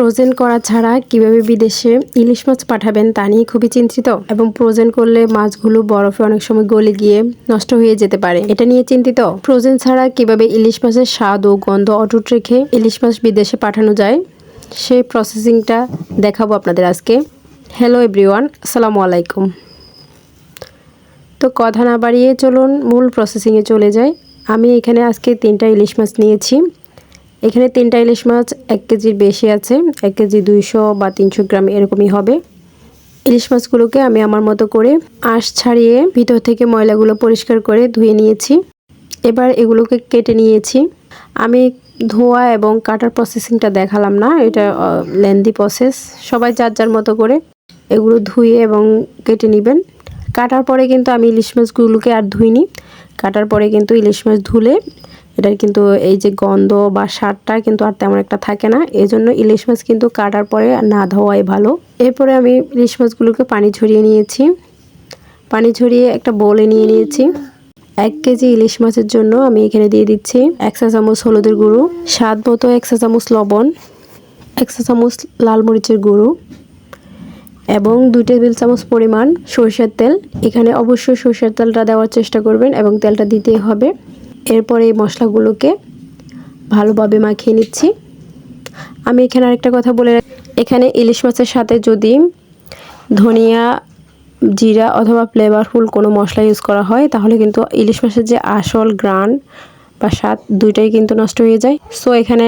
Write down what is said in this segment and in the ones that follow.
Frozen করা ছাড়া কীভাবে বিদেশে ইলিশ মাছ পাঠাবেন তা নিয়ে খুবই চিন্তিত এবং ফ্রোজেন করলে মাছগুলো বরফে অনেক সময় গলে গিয়ে নষ্ট হয়ে যেতে পারে। এটা নিয়ে চিন্তিত। ফ্রোজেন ছাড়া কীভাবে ইলিশ মাছের স্বাদ ও গন্ধ অটুট রেখে ইলিশ মাছ বিদেশে পাঠানো যায় সেই প্রসেসিংটা দেখাবো আপনাদের আজকে। হ্যালো এভরিওয়ান আসসালামু আলাইকুম। তো কথা না বাড়িয়ে চলুন, মূল প্রসেসিংয়ে চলে যাই। আমি এখানে আজকে তিনটা ইলিশ মাছ নিয়েছি। এখানে তিনটা ইলিশ মাছ, এক কেজির বেশি আছে, এক কেজি দুইশো বা তিনশো গ্রাম এরকমই হবে। ইলিশ মাছগুলোকে আমি আমার মতো করে আঁশ ছাড়িয়ে ভিতর থেকে ময়লাগুলো পরিষ্কার করে ধুয়ে নিয়েছি। এবার এগুলোকে কেটে নিয়েছি। আমি ধোয়া এবং কাটার প্রসেসিংটা দেখালাম না, এটা লেন্দি প্রসেস সবাই যার যার মতো করে এগুলো ধুয়ে এবং কেটে নেবেন। কাটার পরে কিন্তু আমি ইলিশ মাছগুলোকে আর ধুইনি। কাটার পরে কিন্তু ইলিশ মাছ ধুলে এটার কিন্তু এই যে গন্ধ বা সারটা কিন্তু আর তেমন একটা থাকে না। এই জন্য ইলিশ মাছ কিন্তু কাটার পরে না ধোয়াই ভালো। এরপরে আমি ইলিশ মাছগুলোকে পানি ঝরিয়ে নিয়েছি। পানি ঝরিয়ে একটা বলে নিয়ে নিয়েছি। এক কেজি ইলিশ মাছের জন্য আমি এখানে দিয়ে দিচ্ছি এক চা চামচ হলুদের গুঁড়ো, স্বাদ মতো এক চা চামচ লবণ, এক চা চামচ লাল মরিচের গুঁড়ো এবং দুই টেবিল চামচ পরিমাণ সরষের তেল। এখানে অবশ্যই সরষের তেলটা দেওয়ার চেষ্টা করবেন এবং তেলটা দিতেই হবে। এরপরে এই মশলাগুলোকে ভালোভাবে মাখিয়ে নিচ্ছি। আমি এখানে আরেকটা কথা বলে এখানে ইলিশ মাছের সাথে যদি ধনিয়া, জিরা অথবা ফ্লেভারফুল কোনো মশলা ইউজ করা হয়, তাহলে কিন্তু ইলিশ মাছের যে আসল গ্রান বা স্বাদ দুইটাই কিন্তু নষ্ট হয়ে যায়। সো এখানে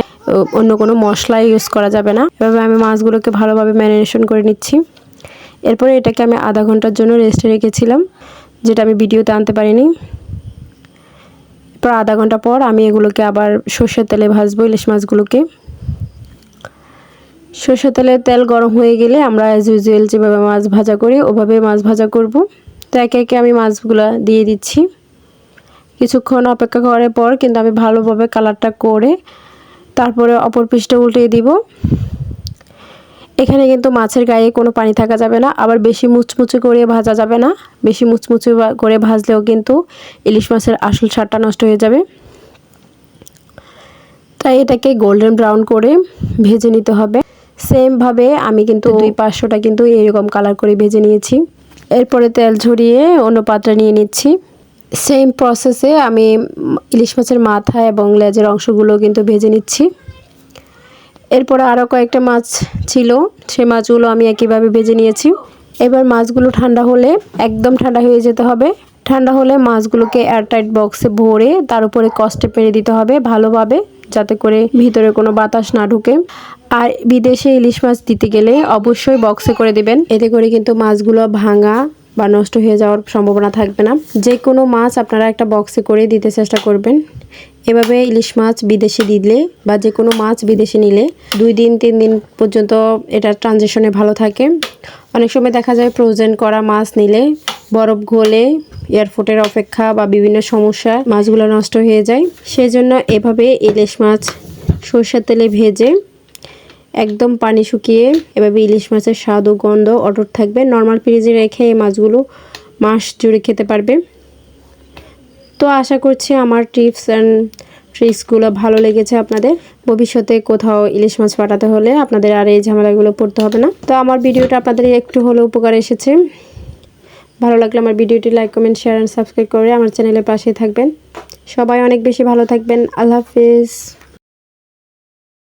অন্য কোনো মশলা ইউজ করা যাবে না। এভাবে আমি মাছগুলোকে ভালোভাবে ম্যারিনেশন করে নিচ্ছি। এরপরে এটাকে আমি আধা ঘণ্টার জন্য রেস্টে রেখেছিলাম, যেটা আমি ভিডিওতে আনতে পারিনি। এরপর আধা ঘণ্টা পর আমি এগুলোকে আবার সর্ষের তেলে ভাজবো, ইলিশ মাছগুলোকে। সর্ষের তেলে তেল গরম হয়ে গেলে আমরা অ্যাজ ইউজুয়াল যেভাবে মাছ ভাজা করি, ওভাবে মাছ ভাজা করব। তো একে একে আমি মাছগুলো দিয়ে দিচ্ছি। কিছুক্ষণ অপেক্ষা করার পর কিন্তু আমি ভালোভাবে কালারটা করে তারপরে অপর পিসটা উল্টে দিব। এখানে কিন্তু মাছের গায়ে কোনো পানি থাকা যাবে না আবার বেশি মুচমুচে করে ভাজা যাবে না। বেশি মুচমুচে করে ভাজলেও কিন্তু ইলিশ মাছের আসল স্বাদটা নষ্ট হয়ে যাবে। তাই এটাকে গোল্ডেন ব্রাউন করে ভেজে নিতে হবে। সেমভাবে আমি কিন্তু দুই পাঁচশোটা কিন্তু এরকম কালার করে ভেজে নিয়েছি। এরপরে তেল ঝরিয়ে অন্য পাত্রে নিয়ে নিচ্ছি। সেম প্রসেসে আমি ইলিশ মাছের মাথা এবং লেজের অংশগুলো কিন্তু ভেজে নিচ্ছি। এরপরে আরও কয়েকটা মাছ ছিল। সে মাছগুলো আমি একইভাবে ভেজে নিয়েছি। এবার মাছগুলো ঠান্ডা হলে একদম ঠান্ডা হয়ে যেতে হবে। ঠান্ডা হলে মাছগুলোকে এয়ারটাইট বক্সে ভরে তার উপরে কষ্টে পেরে দিতে হবে ভালোভাবে, যাতে করে ভিতরে কোনো বাতাস না ঢুকে। আর বিদেশে ইলিশ মাছ দিতে গেলে অবশ্যই বক্সে করে দিবেন। এতে করে কিন্তু মাছগুলো ভাঙা বা নষ্ট হয়ে যাওয়ার সম্ভাবনা থাকবে না। যে কোনো মাছ আপনারা একটা বক্সে করে দিতে চেষ্টা করবেন। এভাবে ইলিশ মাছ বিদেশে দিলে বা যে কোনো মাছ বিদেশে নিলে দুই দিন, তিন দিন পর্যন্ত এটা ট্রানজেকশনে ভালো থাকে। অনেক সময় দেখা যায় ফ্রোজেন করা মাছ নিলে বরফ ঘোলে এয়ারফোর্টের অপেক্ষা বা বিভিন্ন সমস্যা মাছগুলো নষ্ট হয়ে যায়। সেজন্য এভাবে ইলিশ মাছ সরষের তেলে ভেজে একদম পানি শুকিয়ে এভাবে ইলিশ মাছের স্বাদ ও গন্ধ অটুট থাকবে। নর্মাল ফ্রিজে রেখে এই মাছগুলো মাস জুড়ে খেতে পারবে। তো আশা করছি আমার টিপস অ্যান্ড ট্রিক্সগুলো ভালো লেগেছে আপনাদের। ভবিষ্যতে কোথাও ইলিশ মাছ পাঠাতে হলে আপনাদের আর এই ঝামেলাগুলো পড়তে হবে না। তো আমার ভিডিওটা আপনাদের একটু হলেও উপকার এসেছে। ভালো লাগলে আমার ভিডিওটি like comment share and subscribe করে আমার চ্যানেলের পাশে থাকবেন। সবাই অনেক বেশি ভালো থাকবেন। আল্লাহ হাফিজ।